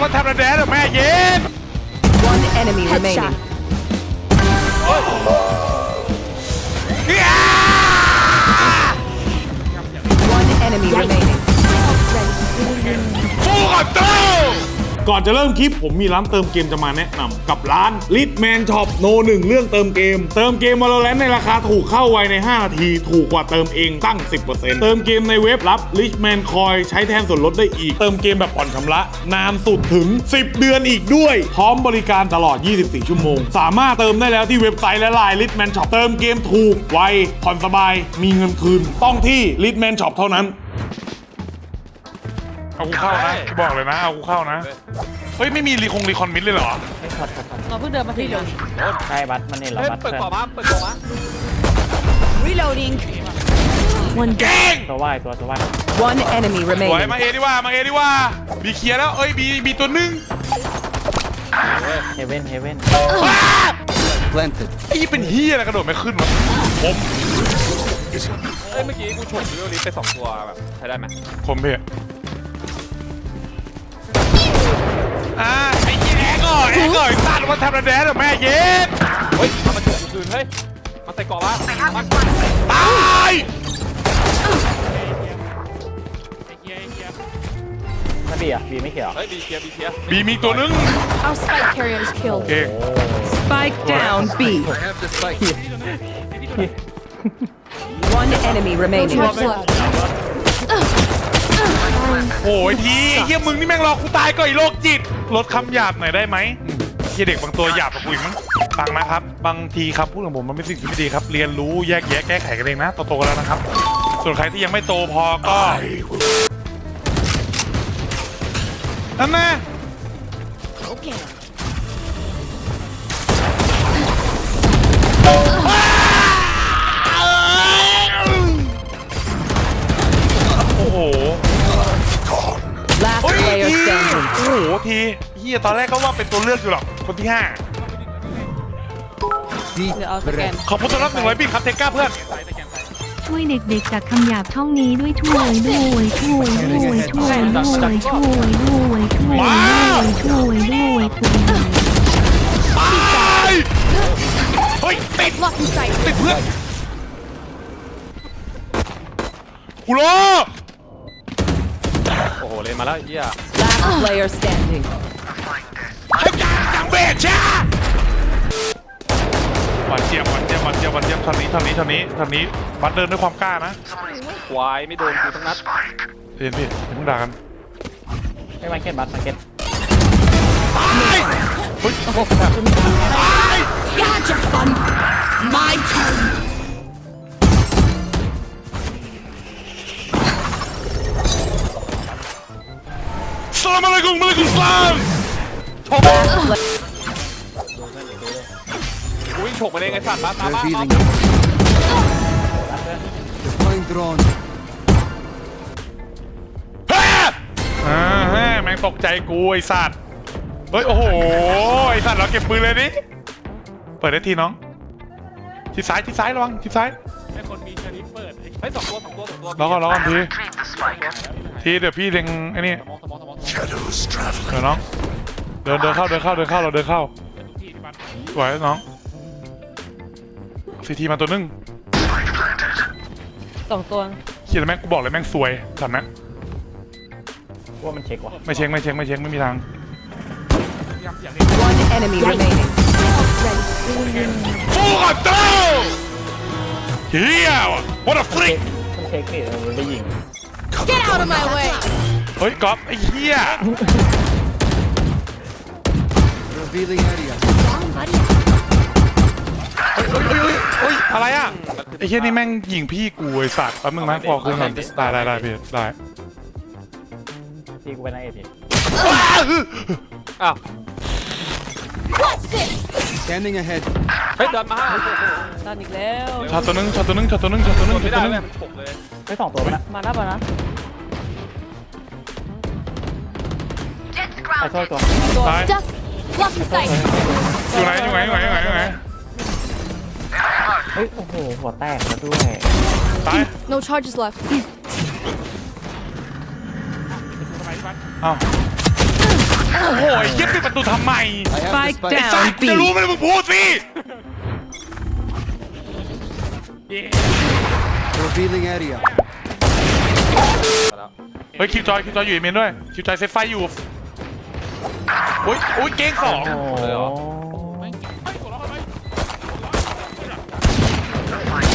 ว่าทำระแดนเหรอแม่เย็น One enemy remaining. เหี้ย One enemy remaining. สู้กับโต ก่อนจะเริ่มคลิป ผมมีร้านเติมเกมจะมาแนะนำกับร้าน Litman Shop โนหนึ่งเรื่องเติมเกม เติมเกม Valorant ในราคาถูกเข้าไวใน 5 นาที ถูกกว่าเติมเองตั้ง 10%เติมเกมในเว็บรับ Richman Coin ใช้แทนส่วนลดได้อีก เติมเกมแบบผ่อนชำระ นานสุดถึง 10 เดือนอีกด้วย พร้อมบริการตลอด 24 ชั่วโมง สามารถเติมได้แล้วที่เว็บไซต์และไลน์ Litman Shop เติมเกมถูกไวผ่อนสบายมีเงินคืนต้องที่ Litman Shop เท่านั้น เอากูเข้านะกูบอกเลยนะเอากูเข้านะเฮ้ยไม่มีรีคงรีคอนมิดเลยเหรอเราเพิ่งเดินมาถึงใช่บัตรมันเห็นเราเฮ้ยบัตรเปิดเพื่อนกล่องมาเปิดกล่องมา Reloading. One เก่งตัวว่ายตัวตัวว่าย One enemy สวย remaining. มาเอดีว่ามาเอดีว่าบีเคลียร์แล้วเอ้ยบีบีตัวหนึงเฮเว่นเฮเว่นว้า planted ไอ้ยี่เป็นเฮียอะไรกระโดดไม่ขึ้นวะผมเอ้ยเมื่อกี้กูฉกวิวลิสไปสองตัวแบบใช้ได้ไหมผมเพี่ หี้ยแอกก่อนแอกก่อนตัดว่าทำระแดนเหรอแม่เย็นเฮ้ยเอามาฉกกูคืนเฮ้ยมาใส่กล่องมามาตายไม่บีอะบีไม่เขียวเฮ้ยบีเคลียร์บีเคลียร์บีมีตัวหนึง Our spike carrier is โอ killed เค Spike down B. One enemy remaining. Charge left โอ้ ยทีเฮียมึงนี่แม่งรอกูตายก่อนไอ้โรคจิต ลดคำหยาบหน่อยได้ไหมเฮียเด็กบางตัวหยาบกว่ากูอีกมั้งฟังนะครับ บางทีคำพูดของผมมันไม่สิ่งที่ไม่ดีครับ เรียนรู้แยกแยะแก้ไขกันเองนะโตๆกันแล้วนะครับ ส่วนใครที่ยังไม่โตพอก็นั่นนะ ฮียตอนแรกก็ว่าเป็นตัวเลือกอยู่หรอกคนที่ห้าเดี๋ยวเอาสแกนขอบคุณต้อนรับหนึ่งร้อยบิตครับเทก้าเพื่อนช่วยเด็กๆจากคำหยาบช่องนี้ด้วยช่วยด้วยช่วยด้วยช่วยด้วยช่วยด้วยช่วยด้วยช่วยด้วยช่วยตายเฮ้ยติดติดเพื่อนกูรอโอ้โหเลยมาแล้วไอ้เหี้ย Last player standing. ให้ยางยางเบสช้าหวานเจี๊ยบหวานเจี๊ยบหวานเจี๊ยบหวานเจี๊ยบเท่านี้เท่านี้เท่านี้เท่านี้บัตเดินด้วยความกล้านะควายไม่โดนกูทั้งนัดเรียนพี่อย่าเพิ่งด่ากันไม่มาเก็ตบัตรมาเก็ตตายเฮ้ยตาย My turn. สลามอะลัยกุมอะลัยกุมสลาม กูวิ่งฉกมาเองไอ้สัตว์มามามามาเฮ้ยอ่าฮะแม่งตกใจกูไอ้สัตว์ เฮ้ย โอ้โห ไอ้สัตว์เราเก็บปืนเลยดิเปิดได้ทีน้องทิศซ้ายทิศซ้ายระวังทิศซ้ายไอ้คนมีชนิดเปิดเฮ้ยสองตัวสองตัวสองตัวรอก่อนรอก่อนทีทีเดี๋ยวพี่เล็งไอ้นี่สมองสมองสมองเดี๋ยวน้องเดินเดินเข้าเดินเข้าเดินเข้าเราเดินเข้าสวยน้องซีทีมาตัวหนึงสองตัวเขียนแม่งกูบอกเลยแม่งสวยสัตว์นะว่ามันเช็คว่ะไม่เช็คไม่เช็คไม่เช็คไม่มีทาง One enemy remaining. สู้กับเจ้าเฮีย what a freak มันเช็คนี่มันได้ยิง Get out of my way เฮ้ยก๊อฟไอ้เฮีย Revealing area เฮ้ยเฮ้ยเฮ้ยเฮ้ยอะไรอะไอ้เฮียนี่แม่งยิงพี่กูไอ้สัตว์แป๊บนึงนะพอขึ้นก่อนได้ได้ได้พี่ได้ที่กูเป็นนายเอทีอ้าว Scanning ahead. เฮ้ยเดินมาตันอีกแล้ว ช็อตตัวหนึงช็อตตัวหนึงช็อตตัวหนึงช็อตตัวหนึงไม่ช็อตได้ตัวหนึเลยงมันฉกเลยไม่สองตัวไปละมาแล้วมาแล้วไอ้ช่วยตัว ตาย Blocking sight อยู่ไหนอยู่ไหนอยู่ไหนอยู่ไหนอยู่ไหนเฮ้ยโอ้โหหัวแตกแล้วด้วย ตาย No charges left อ้าวโอ้โหไอ้เหี้ยปิดประตูทำไม Spike ไอ้สัต down ว์จะ B. รู้ไหมมึงพูดสิ Revealing area. เฮ้ยคิวจอยคิวจอยอยู่เอเมนด้วยคิวจอยเซฟไฟอยู่โอ้ยโอ้ยเก้งสองโอ้โห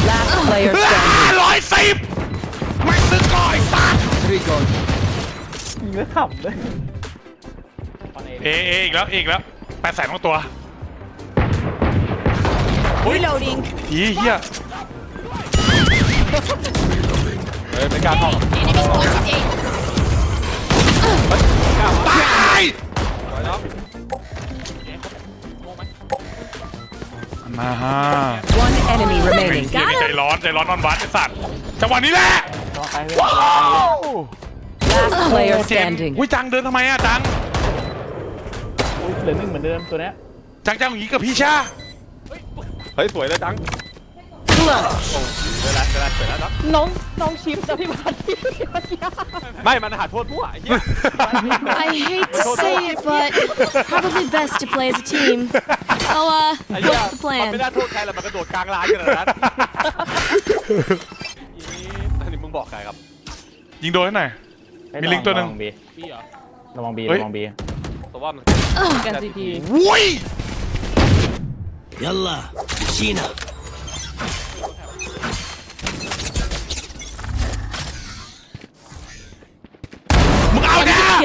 Last player standing. ร้อยสิบไม่ซื้อก่อยสัตว์ Three gone. ยิงแล้วขำเลยเอเออีกแล้วเออีกแล้วแปดแสนของตัว Reloading. อีเหี้ยเฮ้ยไม่กล้าเข้าหรอก Enemy spotted A. ตาย มาฮะ One enemy ไอ้ remaining. เหี้ยนี่ใจร้อนใจร้อนนอนวัดไอ้สัตว์จังหวะนี้แหละรอใครไม่ว้าว Last player เจมส์ standing. อุ้ยจังเดินทำไมอะจังอุ๊ยเหลือหนึ่งเหมือนเดิมตัวเนี้ยจังจังอย่างนี้กับพี่ชาเฮ้ยสวยเลยจัง Clutch. เวลาเวลาสวยแล้วจังน้องน้องชิปนะพี่บาสที่เมื่อกี้ไม่มันหาโทษมั่วไอ้เหี้ย I hate to say it but probably best to play as a team oh uh ไอ้เหี้ย what's the มัน plan ไม่ได้โทษใครหรอกมันกระโดดกลางลานกันนะอันนี้มึงบอกใครครับยิงโดนให้หน่อยเฮ้ยมีลิงก์ตัวหนึ่งระวับีระวังบีเฮ้ย ระวังบีแต่ว่ามันกันซีทีวุ้ย Yalla. Sheena.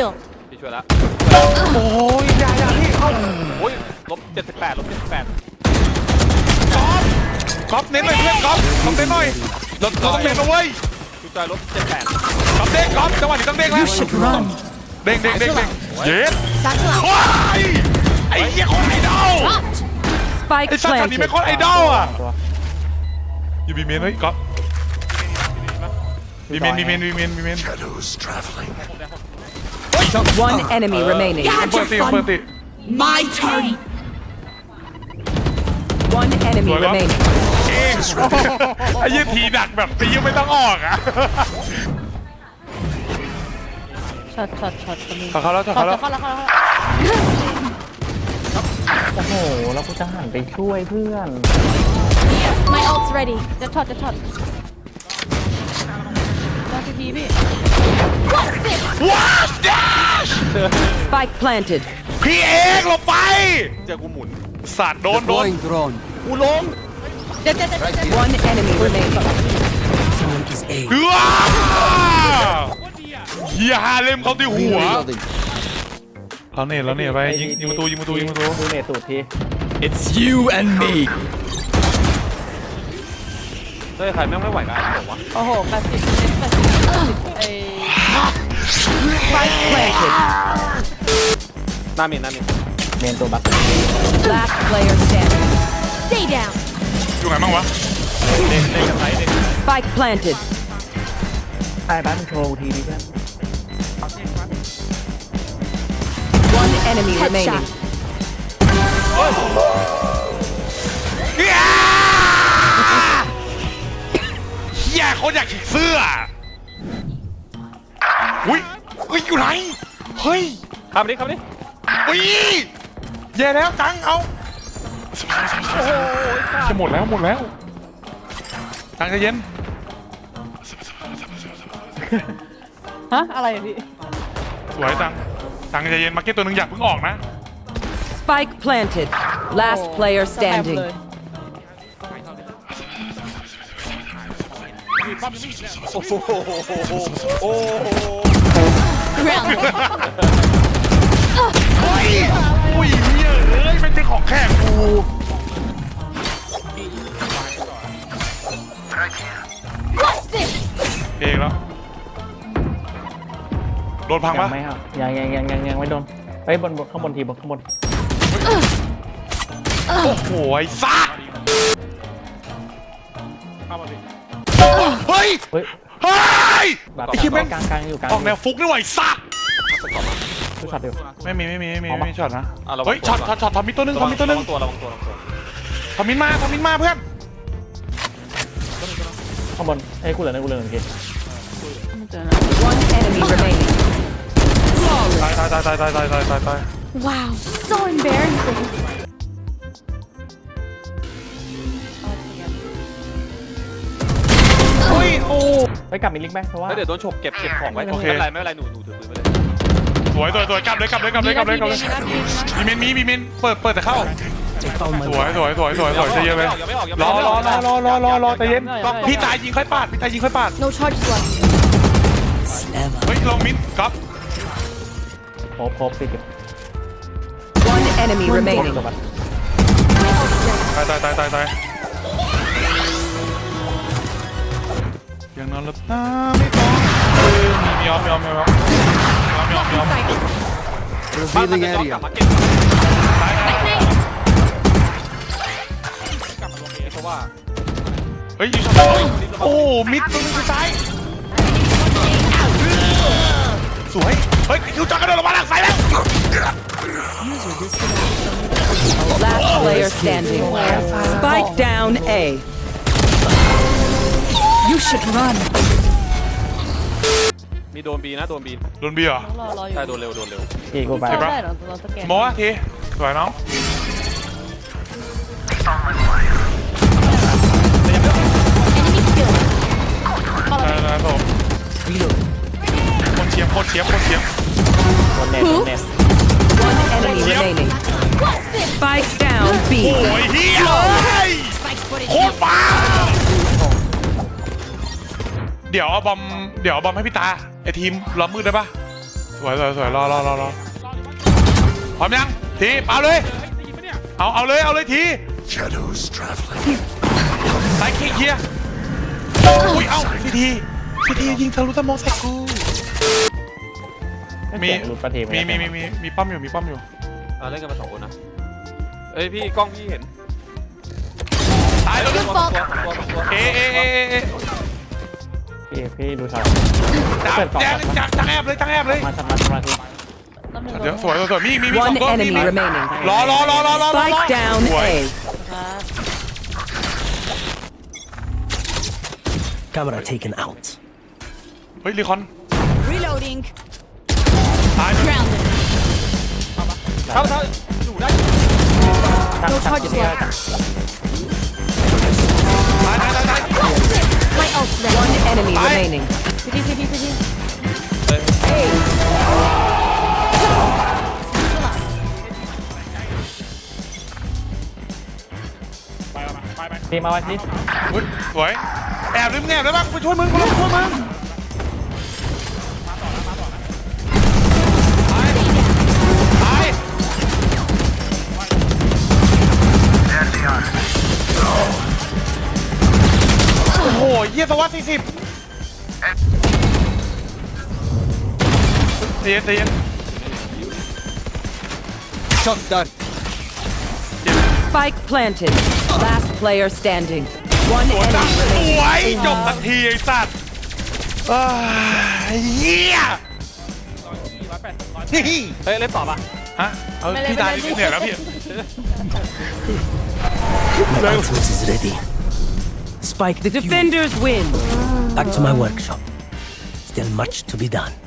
เอาเนี่ย kill พี่ช่วยแล้วโอ้ยอย่าอย่าพี่เข้าโอ้ยลบ78ลบ78ก๊อฟเน้นหน่อยเพื่อนก๊อฟก๊อฟเน้นหน่อยเราเราต้องเน้นนะเว้ยพี่จอยลบ78ก๊อฟเด้งก๊อฟจังหวะนี้ต้องเด้งแล้วเด้งเด้งเด้งเด้งเย็ด Satchel out ว้ายไอ้เหี้ยโคนไอดอล dropped ไอ้ Spike สัตว์ตอนนี้ไม่ planted. โคนไอดอลอะตัวอยู่บีเมนเฮ้ยก๊อฟบีเมนบีเมนบีเมนบีเมน One enemy remaining. เปิดตีเปิดตี my turn One enemy Well, remaining. เองไอ้ยี่ทีดักแบบตียังไม่ต้องออกอะช็อตช็อตช็อตคนนี้เขาเขาแล้วช็อเขาตแล้ว จะเข้าแล้วเข้าแล้วโอ้โห แล้วกูจะหันไปช่วยเพื่อน my ult's ready จะช็อตจะช็อตมาซีทีพี่ว้าวเดช Spike planted. พี่เอกหลบไป เจอกูหมุนสัตว์โดนโดน Deploying drone. กูลงเดี๋ยวเดี๋ยวเดี๋ยวเดี๋ยว One enemy remaining. ว้าเฮียฮาเลมเขาตีหัว Reloading. เราเนี่ยเราเนี่ยไปยิงยิงประตูยิงประตูยิงประตูดูเนตตูดที It's you and me. เฮ้ยใครแม่งไม่ไหวกันผมวะโอ้โหแปดสิบแปดสิบไอ้ Spike planted. หน้าเมนหน้าเมนเมนตัวบัค Last player standing. stay down อยู่ไหนบ้างวะเด็กเด็กกันไหนเด็ก Spike planted. ใช่บ้านมึงโชว์ทีดิเพื่อน One enemy Headshot. remaining. เฮียเฮียเขาอยากฉีกเสื้ออุ้ยเฮ้ย อยู่ไหน เฮ้ยข้ามดิข้ามดิอุ้ยแย่แล้วจังเอาจะหมดแล้วหมดแล้วจังใจเย็น ฮะ อะไรอะพี่ สวยจังจังใจเย็นมาร์เก็ตตัวหนึ่งอยากเพิ่งออกนะ Spike planted. Last player สแปม standing. เลยโอ้โหโอ้โห ground เฮ้ยอุ้ยเฮียเอ้ยมันเป็นของแขกกู what's this เองแล้วโดนพังยัปะงไม่ครับยังยังยังยังยังไม่โดนเฮ้ยบนบนข้างบนทีบนข้างบนโอ้โหไอ้สัสเฮ้ยเฮ้ย เฮ้ย บัตรไอ้คิดแม่งกลางกลางอยู่กลางออกแนวฟุกนี่ไหวะไอ้สัสผู้ช็อตอยู่ไม่มีไม่มีไม่มีเอาไม่มามีช็อตนะอะระวังเฮ้ยช็อตช็อตช็อตทอมมิตัวหนึงทอมมิตัวหนึงระวังตัวระวังตัวระวังตัวทอมมินมาทอมมินมาเพื่อนข้างบนเฮ้ยกูเหลือหนึ่งกูเหลือหนึ่งที One enemy remaining. ตายตายตายตายตายตายตายตายตาย Wow, so embarrassing. ไปกลับมิลลิกไหมเพราะว่าแล้วเดี๋ยวโดนฉกเก็บเก็บของไว้โอเค ไม่เป็นไรไม่เป็นไรหนูหนูถือปืนไปเลยสวยสวยสวยกลับเลยกลับเลยกลับเลยกลับเลยกลับเลยมีเมนมีมีเมนเปิดเปิดแต่เข้าสวยสวยสวยสวยสวยใจเย็นเลยยังไม่ออกยังรไม่อออกรอรอรอรอรอรอใจเย็นพี่ตายยิงค่อยปาดพี่ตายยิงค่อยปาด No charges left. เฮ้ยลงมิดก๊อฟโครบครบติดอยู่ One enemy remaining. จบอะตายตายตายตายตาย ยังนอนหลับตาไม่ต้องเออมีมีออมมีออมมีออมมีออมมีออมมีออม บ้านมัน Revealing จะย้อน area. กลับมาเก็บ ตายตาย กลับมาลงเอเพราะว่า เฮ้ยอยู่ช็อตโอ้มิดตรงนี้ซ้ายสวยเฮ้ยคิวจักรกระโดดลงมาหลังไฟแล้ว Last player standing. Spike down A. You should run. มีโดนบีนะโดนบีโดนบีเหรอใช่โดนเร็วโดนเร็วทีกูไปเห็นปะโมะทีสวยน้องได้ได้ผมคนเชียมคนเชียมคนเชียมโดนเน็ตโดนเน็ต One enemy remaining. Spike down B. โอ้ยเฮียโค เดี๋ยวเอาบอมเดี๋ยวเอาบอมให้พี่ตาไอทีมล้อมมืดได้ปะสวยสวยสวยรอรอรอรอพร้อมยังทีเอาเลย เอาเอาเลยเอาเลยที Shadows traveling. สายเคลียร์อุ้ยเอ้าทีทีทีทียิงทะลุสมองใส่กูมีเสียงหลุดประทีมีมีมีมีมีป้อมอยู่มีป้อมอยู่อ่าเล่นกันมาสองคนนะเอ้ยพี่กล้องพี่เห็นตายแล้วตัวตัวตัวตัวเอเอเอเอเอ พี่พี่ดูช็อตจับเปิดกล่องแจก่อนจับจังแอบเลยจังแอบเลยมาสมาสมาทีเดี๋ยวสวยสวยสวยมีมีมีสอ One งตัวมี enemy มี remaining. รอรอรอรอรอรอ Spike down สวย A. Camera taken out. เฮ้ยรีคอน Reloading. ตาย Grounded. เข้าเข้าอยู่ได้ No charges left. ต My ult's ready. One enemy Bye. remaining. City, city, city. ทีมาไว้ทีเฮ้ยสวยแอบลืมแอบได้ปะไปช่วยมึงคนละช่วยมึง โอ้โหเยี่ยสวัสดิ์สี่สิบเตียนเตียน Shot done. Spike planted. Last player standing. One สวย enemy ส remaining. วย จบทันทีไอ้สัตว์อ้ายเยี่ยนี่เฮ้ยเล่นต่อปะฮะเอาพี่ตายเหนื่อยแล้วพี่ My ultimate is ready. Spike The defenders win. Back to my workshop. Still much to be done.